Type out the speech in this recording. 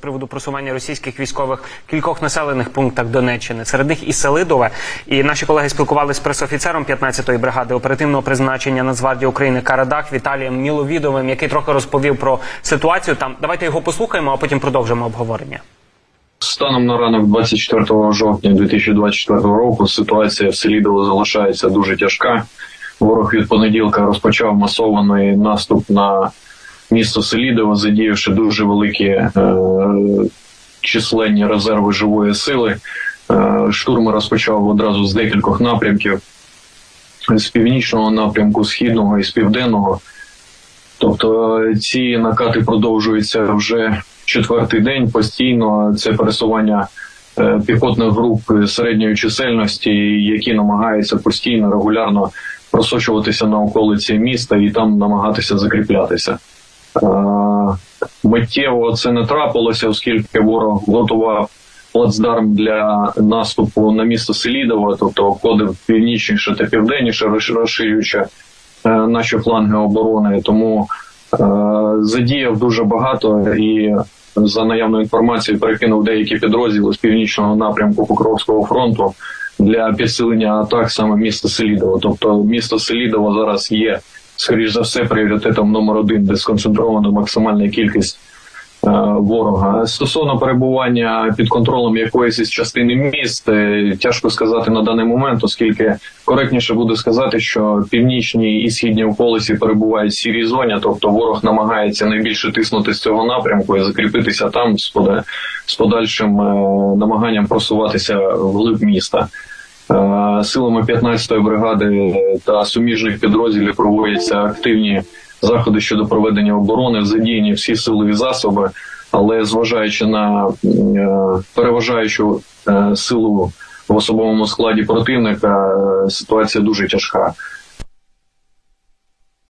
приводу просування російських військових в кількох населених пунктах Донеччини. Серед них і Селидове. І наші колеги спілкувалися з пресофіцером 15-ї бригади оперативного призначення Нацгвардії України Карадах Віталієм Міловідовим, який трохи розповів про ситуацію там. Давайте його послухаємо, а потім продовжимо обговорення. Станом на ранок 24 жовтня 2024 року ситуація в Селідово залишається дуже тяжка. Ворог від понеділка розпочав масований наступ на місто Селідово, задіявши дуже великі е, численні резерви живої сили. Е, штурм розпочав одразу з декількох напрямків: з північного напрямку, східного і з південного. Тобто е, ці накати продовжуються вже четвертий день постійно. Це пересування е, піхотних груп середньої чисельності, які намагаються постійно регулярно просочуватися на околиці міста і там намагатися закріплятися. Е, Миттєво це не трапилося, оскільки ворог готував плацдарм для наступу на місто Селідово, тобто обходив північніше та південніше, розш- розширюючи е, наші фланги оборони. Тому е, задіяв дуже багато і за наявною інформацією перекинув деякі підрозділи з північного напрямку Покровського фронту для підсилення атак саме міста Селідово. Тобто місто Селідово зараз є, скоріш за все, пріоритетом номер один, де сконцентрована максимальна кількість е, ворога. Стосовно перебування під контролем якоїсь із частини міст, е, тяжко сказати на даний момент, оскільки коректніше буде сказати, що північні і східні околиці перебувають в сірій зоні, тобто ворог намагається найбільше тиснути з цього напрямку і закріпитися там з, пода- з подальшим е, намаганням просуватися вглиб міста. Е, Силами 15-ї бригади та суміжних підрозділів проводяться активні заходи щодо проведення оборони, задіяні всі силові засоби, але зважаючи на е, переважаючу е, силу в особовому складі противника, е, ситуація дуже тяжка.